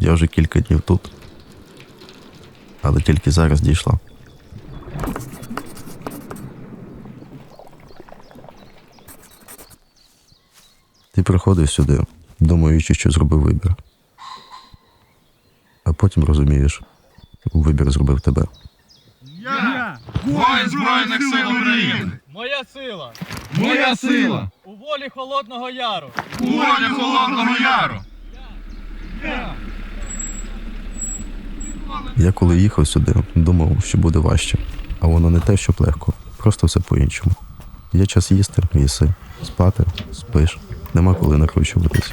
Я вже кілька днів тут. Але тільки зараз дійшла. Ти приходиш сюди, думаючи, що зробив вибір. А потім розумієш, вибір зробив тебе. Я воїн Збройних сил України! Моя сила Моя сила! у волі Холодного Яру. У волі Холодного Яру! Я коли їхав сюди, думав, що буде важче, а воно не те, щоб легко, просто все по-іншому. Є час їсти, їси, спати, спиш, нема коли накручуватись.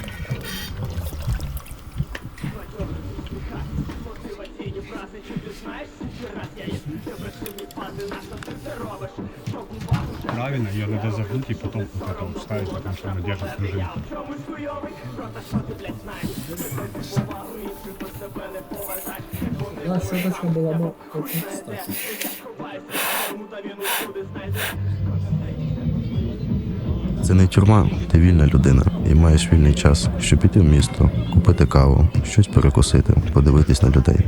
Правильно, ее надо загнуть и потом вот это вот вставить, потому что она держит пружину. Да, щеточка была бы очень кстати. Це не тюрма, ти вільна людина і маєш вільний час, щоб піти в місто, купити каву, щось перекусити, подивитись на людей.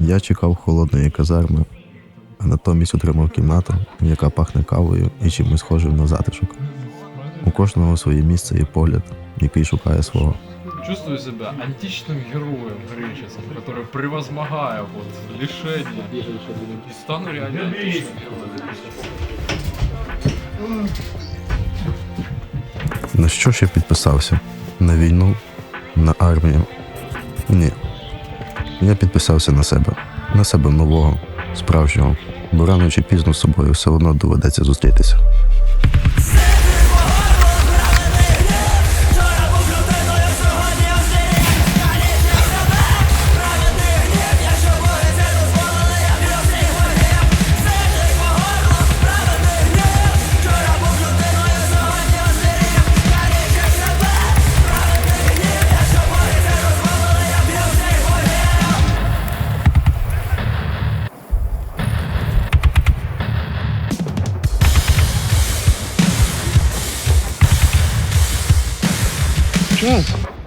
Я чекав холодної казарми, а натомість отримав кімнату, яка пахне кавою і чимось схожим на затишок. У кожного своє місце і погляд, який шукає свого Чувствую себя античным героем греческим, который превозмогая вот лишения и стану реально античным героем. На що ж я підписався? На війну? На армію? Ні. Я підписався на себе, на себе нового, справжнього, бо рано чи пізно з собою все одно доведеться зустрітися. Час.